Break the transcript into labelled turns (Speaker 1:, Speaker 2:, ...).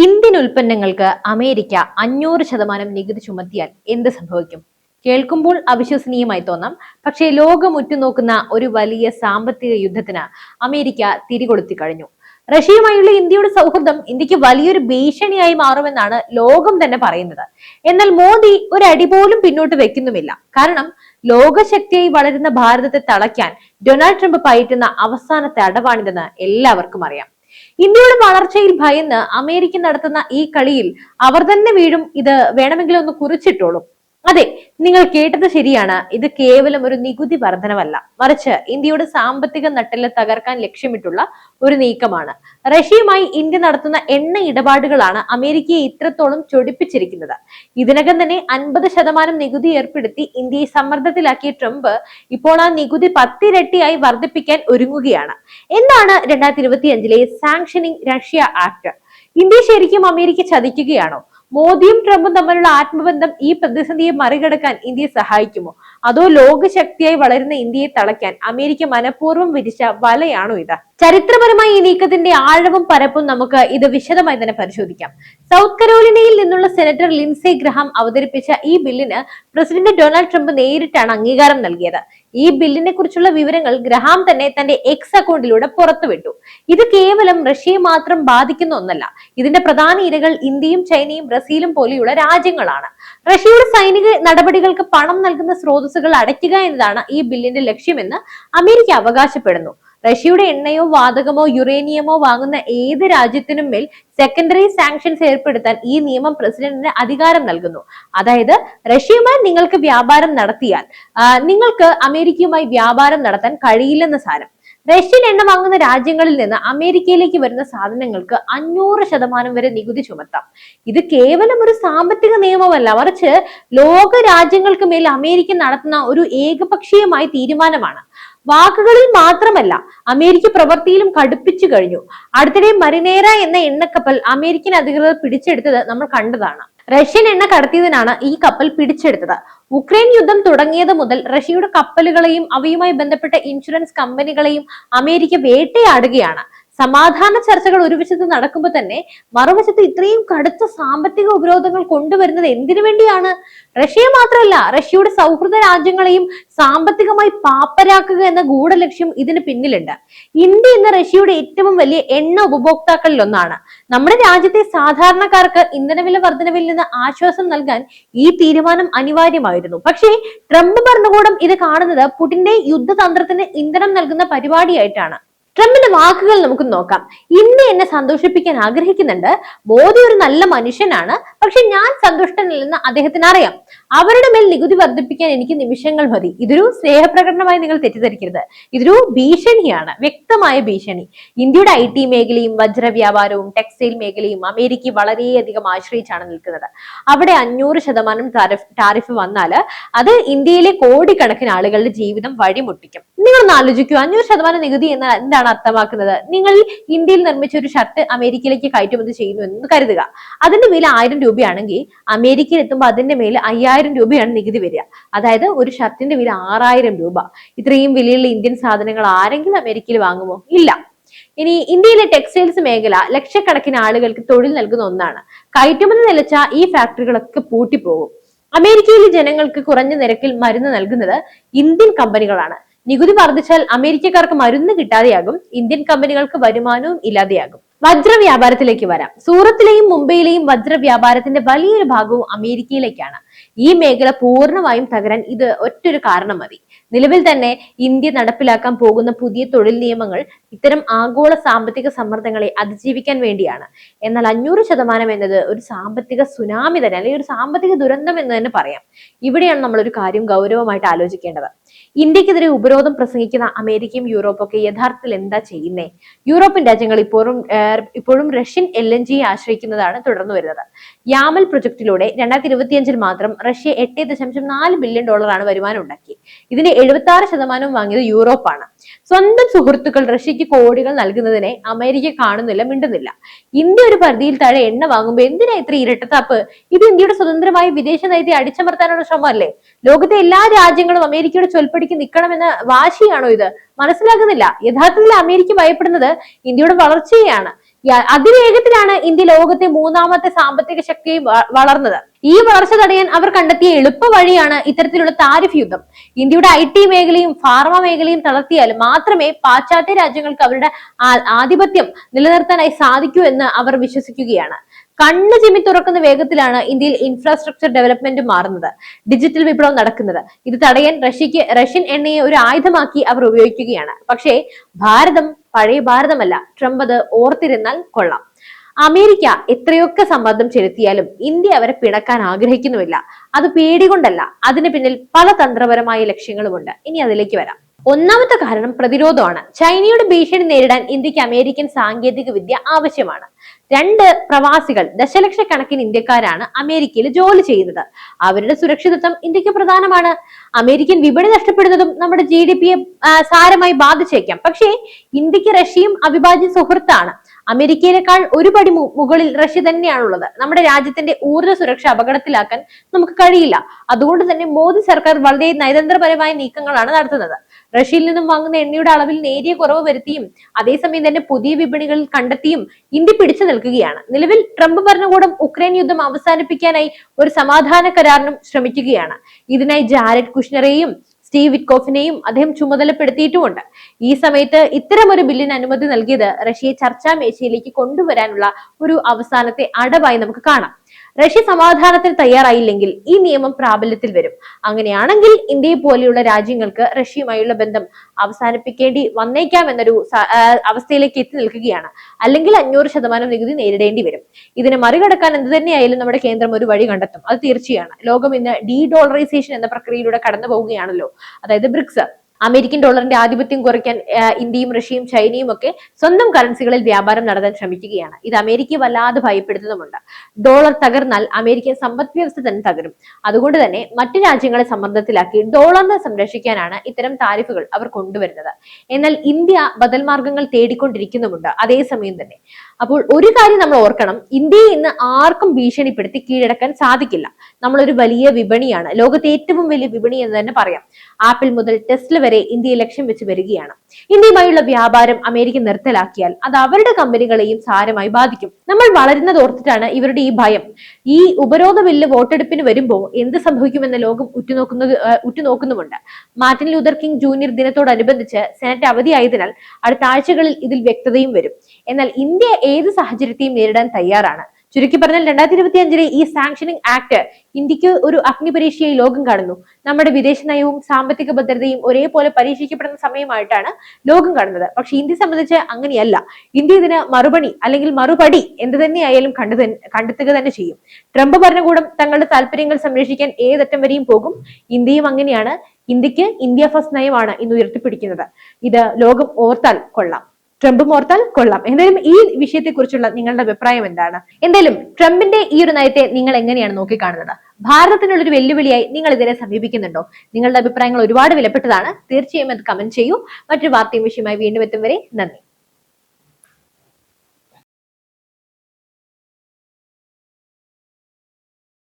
Speaker 1: Indian ഉൽപ്പന്നങ്ങൾക്ക് America അഞ്ഞൂറ് ശതമാനം നികുതി ചുമത്തിയാൽ എന്ത് സംഭവിക്കും? കേൾക്കുമ്പോൾ അവിശ്വസനീയമായി തോന്നാം. പക്ഷേ ലോകം ഉറ്റുനോക്കുന്ന ഒരു വലിയ സാമ്പത്തിക യുദ്ധത്തിന് അമേരിക്ക തിരികൊളുത്തി കഴിഞ്ഞു. റഷ്യയുമായുള്ള ഇന്ത്യയുടെ സൗഹൃദം ഇന്ത്യയ്ക്ക് വലിയൊരു ഭീഷണിയായി മാറുമെന്നാണ് ലോകം തന്നെ പറയുന്നത്. എന്നാൽ മോദി ഒരു അടി പോലും പിന്നോട്ട് വെക്കുന്നുമില്ല. കാരണം ലോകശക്തിയായി വളരുന്ന ഭാരതത്തെ തളയ്ക്കാൻ ഡൊണാൾഡ് ട്രംപ് പയറ്റുന്ന അവസാനത്തെ അടവാണിതെന്ന് എല്ലാവർക്കും അറിയാം. ഇന്ത്യയുടെ വളർച്ചയിൽ ഭയന്ന് അമേരിക്ക നടത്തുന്ന ഈ കളിയിൽ അവർ തന്നെ വീഴും. ഇത് വേണമെങ്കിൽ ഒന്ന് കുറിച്ചിട്ടോളും. അതെ നിങ്ങൾ കേട്ടത് ശരിയാണ്. ഇത് കേവലം ഒരു നികുതി വർധനമല്ല മറിച്ച് ഇന്ത്യയുടെ സാമ്പത്തിക നട്ടെല്ല് തകർക്കാൻ ലക്ഷ്യമിട്ടുള്ള ഒരു നീക്കമാണ്. റഷ്യയുമായി ഇന്ത്യ നടത്തുന്ന എണ്ണ ഇടപാടുകളാണ് അമേരിക്കയെ ഇത്രത്തോളം ചൊടിപ്പിച്ചിരിക്കുന്നത്. ഇതിനകം തന്നെ അൻപത് ശതമാനം നികുതി ഏർപ്പെടുത്തി ഇന്ത്യയെ സമ്മർദ്ദത്തിലാക്കിയ ട്രംപ് ഇപ്പോൾ ആ നികുതി പത്തിരട്ടിയായി വർദ്ധിപ്പിക്കാൻ ഒരുങ്ങുകയാണ്. എന്താണ് രണ്ടായിരത്തി ഇരുപത്തി അഞ്ചിലെ സാങ്ഷനിങ് റഷ്യ ആക്ട്? ഇന്ത്യ ശരിക്കും അമേരിക്ക ചതിക്കുകയാണോ? മോദിയും ട്രംപും തമ്മിലുള്ള ആത്മബന്ധം ഈ പ്രതിസന്ധിയെ മറികടക്കാൻ ഇന്ത്യയെ സഹായിക്കുമോ? അതോ ലോകശക്തിയായി വളരുന്ന ഇന്ത്യയെ തളയ്ക്കാൻ അമേരിക്ക മനഃപൂർവം വിരിച്ച വലയാണോ ഇത്? ചരിത്രപരമായി ഈ നീക്കത്തിന്റെ ആഴവും പരപ്പും നമുക്ക് ഇത് വിശദമായി തന്നെ പരിശോധിക്കാം. സൗത്ത് കരോലിനയിൽ നിന്നുള്ള സെനറ്റർ ലിൻസെ ഗ്രഹാം അവതരിപ്പിച്ച ഈ ബില്ലിന് പ്രസിഡന്റ് ഡൊണാൾഡ് ട്രംപ് നേരിട്ടാണ് അംഗീകാരം നൽകിയത്. ഈ ബില്ലിനെ കുറിച്ചുള്ള വിവരങ്ങൾ ഗ്രഹാം തന്നെ തന്റെ എക്സ് അക്കൗണ്ടിലൂടെ പുറത്തുവിട്ടു. ഇത് കേവലം റഷ്യയെ മാത്രം ബാധിക്കുന്ന ഒന്നല്ല. ഇതിന്റെ പ്രധാന ഇരകൾ ഇന്ത്യയും ചൈനയും ബ്രസീലും പോലെയുള്ള രാജ്യങ്ങളാണ്. റഷ്യയുടെ സൈനിക നടപടികൾക്ക് പണം നൽകുന്ന സ്രോതസ്സുകൾ അടയ്ക്കുക എന്നതാണ് ഈ ബില്ലിന്റെ ലക്ഷ്യമെന്ന് അമേരിക്ക അവകാശപ്പെടുന്നു. റഷ്യയുടെ എണ്ണയോ വാതകമോ യുറേനിയമോ വാങ്ങുന്ന ഏത് രാജ്യത്തിനും മേൽ സെക്കൻഡറി സാങ്ഷൻസ് ഏർപ്പെടുത്താൻ ഈ നിയമം പ്രസിഡന്റിന് അധികാരം നൽകുന്നു. അതായത് റഷ്യയുമായി നിങ്ങൾക്ക് വ്യാപാരം നടത്തിയാൽ നിങ്ങൾക്ക് അമേരിക്കയുമായി വ്യാപാരം നടത്താൻ കഴിയില്ലെന്ന് സാരം. റഷ്യൻ എണ്ണ വാങ്ങുന്ന രാജ്യങ്ങളിൽ നിന്ന് അമേരിക്കയിലേക്ക് വരുന്ന സാധനങ്ങൾക്ക് അഞ്ഞൂറ് ശതമാനം വരെ നികുതി ചുമത്താം. ഇത് കേവലം ഒരു സാമ്പത്തിക നിയമമല്ല മറിച്ച് ലോക രാജ്യങ്ങൾക്ക് മേൽ അമേരിക്ക നടത്തുന്ന ഒരു ഏകപക്ഷീയമായ തീരുമാനമാണ്. വാക്കുകളിൽ മാത്രമല്ല അമേരിക്ക പ്രവൃത്തിയിലും കടുപ്പിച്ചു കഴിഞ്ഞു. അടുത്തിടെ മരിനേര എന്ന എണ്ണക്കപ്പൽ അമേരിക്കൻ അധികൃതർ പിടിച്ചെടുത്തത് നമ്മൾ കണ്ടതാണ്. റഷ്യൻ എണ്ണ കടത്തിയതിനാണ് ഈ കപ്പൽ പിടിച്ചെടുത്തത്. ഉക്രൈൻ യുദ്ധം തുടങ്ങിയത് മുതൽ റഷ്യയുടെ കപ്പലുകളെയും അവയുമായി ബന്ധപ്പെട്ട ഇൻഷുറൻസ് കമ്പനികളെയും അമേരിക്ക വേട്ടയാടുകയാണ്. സമാധാന ചർച്ചകൾ ഒരു വശത്ത് നടക്കുമ്പോൾ തന്നെ മറുവശത്ത് ഇത്രയും കടുത്ത സാമ്പത്തിക ഉപരോധങ്ങൾ കൊണ്ടുവരുന്നത് എന്തിനു വേണ്ടിയാണ്? റഷ്യയെ മാത്രമല്ല റഷ്യയുടെ സൗഹൃദ രാജ്യങ്ങളെയും സാമ്പത്തികമായി പാപ്പരാക്കുക എന്ന ഗൂഢലക്ഷ്യം ഇതിന് പിന്നിലുണ്ട്. ഇന്ത്യ ഇന്ന് റഷ്യയുടെ ഏറ്റവും വലിയ എണ്ണ ഉപഭോക്താക്കളിൽ ഒന്നാണ്. നമ്മുടെ രാജ്യത്തെ സാധാരണക്കാർക്ക് ഇന്ധനവില വർധനവിൽ നിന്ന് ആശ്വാസം നൽകാൻ ഈ തീരുമാനം അനിവാര്യമായിരുന്നു. പക്ഷേ ട്രംപ് ഭരണകൂടം ഇത് കാണുന്നത് പുടിന്റെ യുദ്ധതന്ത്രത്തിന് ഇന്ധനം നൽകുന്ന പരിപാടിയായിട്ടാണ്. ട്രംപിന്റെ വാക്കുകൾ നമുക്ക് നോക്കാം. ഇന്ന് എന്നെ സന്തോഷിപ്പിക്കാൻ ആഗ്രഹിക്കുന്നുണ്ട്. മോദി ഒരു നല്ല മനുഷ്യനാണ്. പക്ഷെ ഞാൻ സന്തുഷ്ടനല്ലെന്ന് അദ്ദേഹത്തിന് അറിയാം. അവരുടെ മേൽ നികുതി വർദ്ധിപ്പിക്കാൻ എനിക്ക് നിമിഷങ്ങൾ മതി. ഇതൊരു സ്നേഹപ്രകടനമായി നിങ്ങൾ തെറ്റിദ്ധരിക്കരുത്. ഇതൊരു ഭീഷണിയാണ്. വ്യക്തമായ ഭീഷണി. ഇന്ത്യയുടെ ഐ ടി മേഖലയും വജ്ര വ്യാപാരവും ടെക്സ്റ്റൈൽ മേഖലയും അമേരിക്ക വളരെയധികം ആശ്രയിച്ചാണ് നിൽക്കുന്നത്. അവിടെ അഞ്ഞൂറ് ശതമാനം ടാരിഫ് ടാരിഫ് വന്നാൽ അത് ഇന്ത്യയിലെ കോടിക്കണക്കിന് ആളുകളുടെ ജീവിതം വഴിമുട്ടിക്കും. നിങ്ങളൊന്ന് ആലോചിക്കൂ. അഞ്ഞൂറ് ശതമാനം നികുതി എന്നാൽ എന്താണ് അർത്ഥമാക്കുന്നത്. നിങ്ങൾ ഇന്ത്യയിൽ നിർമ്മിച്ച ഒരു ഷർട്ട് അമേരിക്കയിലേക്ക് കയറ്റുമതി ചെയ്യുന്നു എന്ന് കരുതുക. അതിന്റെ വില ആയിരം രൂപയാണെങ്കിൽ അമേരിക്കയിൽ എത്തുമ്പോൾ അതിന്റെ മേൽ അയ്യായിരം രൂപയാണ് നികുതി വരിക. അതായത് ഒരു ഷർട്ടിന്റെ വില ആറായിരം രൂപ. ഇത്രയും വിലയുള്ള ഇന്ത്യൻ സാധനങ്ങൾ ആരെങ്കിലും അമേരിക്കയിൽ വാങ്ങുമോ? ഇല്ല. ഇനി ഇന്ത്യയിലെ ടെക്സ്റ്റൈൽസ് മേഖല ലക്ഷക്കണക്കിന് ആളുകൾക്ക് തൊഴിൽ നൽകുന്ന ഒന്നാണ്. കയറ്റുമതി നിലച്ച ഈ ഫാക്ടറികളൊക്കെ പൂട്ടിപ്പോകും. അമേരിക്കയിലെ ജനങ്ങൾക്ക് കുറഞ്ഞ നിരക്കിൽ മരുന്ന് നൽകുന്നത് ഇന്ത്യൻ കമ്പനികളാണ്. നികുതി വർദ്ധിച്ചാൽ അമേരിക്കക്കാർക്ക് മരുന്ന് കിട്ടാതെയാകും ഇന്ത്യൻ കമ്പനികൾക്ക് വരുമാനവും ഇല്ലാതെയാകും. വജ്ര വ്യാപാരത്തിലേക്ക് വരാം. സൂറത്തിലെയും മുംബൈയിലെയും വജ്ര വ്യാപാരത്തിന്റെ വലിയൊരു ഭാഗവും അമേരിക്കയിലേക്കാണ്. ഈ മേഖല പൂർണമായും തകരാൻ ഇത് ഒറ്റൊരു കാരണം മതി. നിലവിൽ തന്നെ ഇന്ത്യ നടപ്പിലാക്കാൻ പോകുന്ന പുതിയ തൊഴിൽ നിയമങ്ങൾ ഇത്തരം ആഗോള സാമ്പത്തിക സമ്മർദ്ദങ്ങളെ അതിജീവിക്കാൻ വേണ്ടിയാണ്. എന്നാൽ അഞ്ഞൂറ് ശതമാനം എന്നത് ഒരു സാമ്പത്തിക സുനാമി തന്നെ അല്ലെങ്കിൽ ഒരു സാമ്പത്തിക ദുരന്തം എന്ന് തന്നെ പറയാം. ഇവിടെയാണ് നമ്മൾ ഒരു കാര്യം ഗൗരവമായിട്ട് ആലോചിക്കേണ്ടത്. ഇന്ത്യക്കെതിരെ ഉപരോധം പ്രസംഗിക്കുന്ന അമേരിക്കയും യൂറോപ്പും ഒക്കെ യഥാർത്ഥത്തിൽ എന്താ ചെയ്യുന്നേ? യൂറോപ്യൻ രാജ്യങ്ങൾ ഇപ്പോഴും ഇപ്പോഴും റഷ്യൻ എൽ എൻ ജിയെ ആശ്രയിക്കുന്നതാണ് തുടർന്നു വരുന്നത്. യാമൽ പ്രൊജക്ടിലൂടെ രണ്ടായിരത്തി ഇരുപത്തിയഞ്ചിൽ മാത്രം റഷ്യ എട്ട് ദശാംശം നാല് ബില്യൺ ഡോളറാണ് വരുമാനം ഉണ്ടാക്കി. ഇതിന്റെ എഴുപത്തി ആറ് ശതമാനവും വാങ്ങിയത് യൂറോപ്പാണ്. സ്വന്തം സുഹൃത്തുക്കൾ റഷ്യക്ക് കോടികൾ നൽകുന്നതിനെ അമേരിക്ക കാണുന്നില്ല മിണ്ടുന്നില്ല. ഇന്ത്യ ഒരു പരിധിയിൽ താഴെ എണ്ണ വാങ്ങുമ്പോൾ എന്തിനാ ഇത്ര ഇരട്ടത്താപ്പ്? ഇത് ഇന്ത്യയുടെ സ്വതന്ത്രമായ വിദേശ നയത്തെ അടിച്ചമർത്താനുള്ള ശ്രമമല്ലേ? ലോകത്തെ എല്ലാ രാജ്യങ്ങളും അമേരിക്കയുടെ ചൊൽപ്പടിക്ക് നിൽക്കണമെന്ന് വാശിയാണോ ഇത്? മനസ്സിലാകുന്നില്ല. യഥാർത്ഥത്തിൽ അമേരിക്ക ഭയപ്പെടുന്നത് ഇന്ത്യയുടെ വളർച്ചയാണ് അതിവേഗത്തിലാണ് ഇന്ത്യ ലോകത്തെ മൂന്നാമത്തെ സാമ്പത്തിക ശക്തിയും വളർന്നത്. ഈ വളർച്ച തടയാൻ അവർ കണ്ടെത്തിയ എളുപ്പ വഴിയാണ് ഇത്തരത്തിലുള്ള താരിഫ് യുദ്ധം. ഇന്ത്യയുടെ ഐ ടി മേഖലയും ഫാർമ മേഖലയും തളർത്തിയാൽ മാത്രമേ പാശ്ചാത്യ രാജ്യങ്ങൾക്ക് അവരുടെ ആധിപത്യം നിലനിർത്താനായി സാധിക്കൂ എന്ന് അവർ വിശ്വസിക്കുകയാണ്. കണ്ണ് ചിമ്മി തുറക്കുന്ന വേഗത്തിലാണ് ഇന്ത്യയിൽ ഇൻഫ്രാസ്ട്രക്ചർ ഡെവലപ്മെന്റ് മാറുന്നത്. ഡിജിറ്റൽ വിപ്ലവം നടക്കുന്നത്. ഇത് തടയാൻ റഷ്യക്ക് റഷ്യൻ എണ്ണയെ ഒരു ആയുധമാക്കി അവർ ഉപയോഗിക്കുകയാണ്. പക്ഷേ ഭാരതം പഴയ ഭാരതമല്ല. ട്രംപ് അത് ഓർത്തിരുന്നാൽ കൊള്ളാം. അമേരിക്ക എത്രയൊക്കെ സമ്മർദ്ദം ചെലുത്തിയാലും ഇന്ത്യ അവരെ പിണക്കാൻ ആഗ്രഹിക്കുന്നുമില്ല. അത് പേടികൊണ്ടല്ല. അതിന് പിന്നിൽ പല തന്ത്രപരമായ ലക്ഷ്യങ്ങളുമുണ്ട്. ഇനി അതിലേക്ക് വരാം. ഒന്നാമത്തെ കാരണം പ്രതിരോധമാണ്. ചൈനയുടെ ഭീഷണി നേരിടാൻ ഇന്ത്യയ്ക്ക് അമേരിക്കൻ സാങ്കേതിക വിദ്യ ആവശ്യമാണ്. രണ്ട് പ്രവാസികൾ ദശലക്ഷക്കണക്കിന് ഇന്ത്യക്കാരാണ് അമേരിക്കയിൽ ജോലി ചെയ്യുന്നത്. അവരുടെ സുരക്ഷിതത്വം ഇന്ത്യയ്ക്ക് പ്രധാനമാണ്. അമേരിക്കൻ വിപണി നഷ്ടപ്പെടുന്നതും നമ്മുടെ ജി ഡി പിയെ സാരമായി ബാധിച്ചേക്കാം. പക്ഷേ ഇന്ത്യയ്ക്ക് റഷ്യയും അവിഭാജ്യ സുഹൃത്താണ്. അമേരിക്കയിലേക്കാൾ ഒരു പടി മുകളിൽ റഷ്യ തന്നെയാണുള്ളത്. നമ്മുടെ രാജ്യത്തിന്റെ ഊർജ സുരക്ഷ അപകടത്തിലാക്കാൻ നമുക്ക് കഴിയില്ല. അതുകൊണ്ട് തന്നെ മോദി സർക്കാർ വളരെ നയതന്ത്രപരമായ നീക്കങ്ങളാണ് നടത്തുന്നത്. റഷ്യയിൽ നിന്നും വാങ്ങുന്ന എണ്ണയുടെ അളവിൽ നേരിയ കുറവ് വരുത്തിയും അതേസമയം തന്നെ പുതിയ വിപണികളിൽ കണ്ടെത്തിയും ഇന്ത്യ പിടിച്ചു നിൽക്കുകയാണ്. നിലവിൽ ട്രംപ് ഭരണകൂടം ഉക്രൈൻ യുദ്ധം അവസാനിപ്പിക്കാനായി ഒരു സമാധാന കരാറിനും ശ്രമിക്കുകയാണ്. ഇതിനായി ജാരഡ് കുഷ്നറെയും സ്റ്റീവ് വിറ്റ്കോഫിനെയും അദ്ദേഹം ചുമതലപ്പെടുത്തിയിട്ടുമുണ്ട്. ഈ സമയത്ത് ഇത്തരം ഒരു ബില്ലിന് അനുമതി നൽകിയത് റഷ്യയെ ചർച്ചാ മേശയിലേക്ക് കൊണ്ടുവരാനുള്ള ഒരു അവസാനത്തെ അടവായി നമുക്ക് കാണാം. റഷ്യ സമാധാനത്തിന് തയ്യാറായില്ലെങ്കിൽ ഈ നിയമം പ്രാബല്യത്തിൽ വരും. അങ്ങനെയാണെങ്കിൽ ഇന്ത്യയെ പോലെയുള്ള രാജ്യങ്ങൾക്ക് റഷ്യയുമായുള്ള ബന്ധം അവസാനിപ്പിക്കേണ്ടി വന്നേക്കാം എന്നൊരു അവസ്ഥയിലേക്ക് എത്തി നിൽക്കുകയാണ്. അല്ലെങ്കിൽ അഞ്ഞൂറ് ശതമാനം നികുതി നേരിടേണ്ടി വരും. ഇതിനെ മറികടക്കാൻ എന്ത് തന്നെയായാലും നമ്മുടെ കേന്ദ്രം ഒരു വഴി കണ്ടെത്തും. അത് തീർച്ചയാണ്. ലോകം ഇന്ന് ഡി ഡോളറൈസേഷൻ എന്ന പ്രക്രിയയിലൂടെ കടന്നു പോവുകയാണല്ലോ അതായത് ബ്രിക്സ്. അമേരിക്കൻ ഡോളറിന്റെ ആധിപത്യം കുറയ്ക്കാൻ ഇന്ത്യയും റഷ്യയും ചൈനയും ഒക്കെ സ്വന്തം കറൻസികളിൽ വ്യാപാരം നടത്താൻ ശ്രമിക്കുകയാണ്. ഇത് അമേരിക്കയെ വല്ലാതെ ഭയപ്പെടുത്തുന്നുമുണ്ട്. ഡോളർ തകർന്നാൽ അമേരിക്കൻ സമ്പദ് വ്യവസ്ഥ തന്നെ തകരും. അതുകൊണ്ട് തന്നെ മറ്റു രാജ്യങ്ങളെ സമ്മർദ്ദത്തിലാക്കി ഡോളറിനെ സംരക്ഷിക്കാനാണ് ഇത്തരം താരിഫുകൾ അവർ കൊണ്ടുവരുന്നത്. എന്നാൽ ഇന്ത്യ ബദൽ മാർഗങ്ങൾ തേടിക്കൊണ്ടിരിക്കുന്നുമുണ്ട്. അതേസമയം തന്നെ അപ്പോൾ ഒരു കാര്യം നമ്മൾ ഓർക്കണം ഇന്ത്യയെ ഇന്ന് ആർക്കും ഭീഷണിപ്പെടുത്തി കീഴടക്കാൻ സാധിക്കില്ല. നമ്മളൊരു വലിയ വിപണിയാണ് ലോകത്തെ ഏറ്റവും വലിയ വിപണി എന്ന് തന്നെ പറയാം. ആപ്പിൾ മുതൽ ടെസ്ല വരെ ഇന്ത്യയെ ലക്ഷ്യം വെച്ച് വരികയാണ്. ഇന്ത്യയുമായുള്ള വ്യാപാരം അമേരിക്ക നിർത്തലാക്കിയാൽ അത് അവരുടെ കമ്പനികളെയും സാരമായി ബാധിക്കും. നമ്മൾ വളരുന്നത് ഓർത്തിട്ടാണ് ഇവരുടെ ഈ ഭയം. ഈ ഉപരോധ ബില്ല് വോട്ടെടുപ്പിന് വരുമ്പോൾ എന്ത് സംഭവിക്കുമെന്ന് ലോകം ഉറ്റുനോക്കുന്നത് ഉറ്റുനോക്കുന്നുമുണ്ട്. മാർട്ടിൻ ലൂതർ കിങ് ജൂനിയർ ദിനത്തോടനുബന്ധിച്ച് സെനറ്റ് അവധിയായതിനാൽ അടുത്ത ആഴ്ചകളിൽ ഇതിൽ വ്യക്തതയും വരും. എന്നാൽ ഇന്ത്യ ഏത് സാഹചര്യത്തെയും നേരിടാൻ തയ്യാറാണ്. ചുരുക്കി പറഞ്ഞാൽ രണ്ടായിരത്തി ഇരുപത്തി അഞ്ചിലെ ഈ സാങ്ഷനിങ് ആക്ട് ഇന്ത്യയ്ക്ക് ഒരു അഗ്നിപരീക്ഷയായി ലോകം കാണുന്നു. നമ്മുടെ വിദേശ നയവും സാമ്പത്തിക ഭദ്രതയും ഒരേപോലെ പരീക്ഷിക്കപ്പെടുന്ന സമയമായിട്ടാണ് ലോകം കാണുന്നത്. പക്ഷെ ഇന്ത്യ സംബന്ധിച്ച് അങ്ങനെയല്ല. ഇന്ത്യ ഇതിന് മറുപടി അല്ലെങ്കിൽ മറുപടി എന്ത് തന്നെയായാലും കണ്ടു കണ്ടെത്തുക തന്നെ ചെയ്യും. ട്രംപ് ഭരണകൂടം തങ്ങളുടെ താല്പര്യങ്ങൾ സംരക്ഷിക്കാൻ ഏതറ്റം വരെയും പോകും. ഇന്ത്യയും അങ്ങനെയാണ്. ഇന്ത്യയ്ക്ക് ഇന്ത്യ ഫസ്റ്റ് നയമാണ് ഇന്ന് ഉയർത്തിപ്പിടിക്കുന്നത്. ഇത് ലോകം ഓർത്താൽ കൊള്ളാം. ട്രംപും ഓർത്താൽ കൊള്ളാം. എന്തായാലും ഈ വിഷയത്തെ കുറിച്ചുള്ള നിങ്ങളുടെ അഭിപ്രായം എന്താണ്? എന്തായാലും ട്രംപിന്റെ ഈ ഒരു നയത്തെ നിങ്ങൾ എങ്ങനെയാണ് നോക്കിക്കാണുന്നത്? ഭാരതത്തിനുള്ളൊരു വെല്ലുവിളിയായി നിങ്ങൾ ഇതിനെ സമീപിക്കുന്നുണ്ടോ? നിങ്ങളുടെ അഭിപ്രായങ്ങൾ ഒരുപാട് വിലപ്പെട്ടതാണ്. തീർച്ചയായും അത് കമന്റ് ചെയ്യൂ. മറ്റൊരു വാർത്തയും വിഷയമായി വീണ്ടും എത്തും വരെ നന്ദി.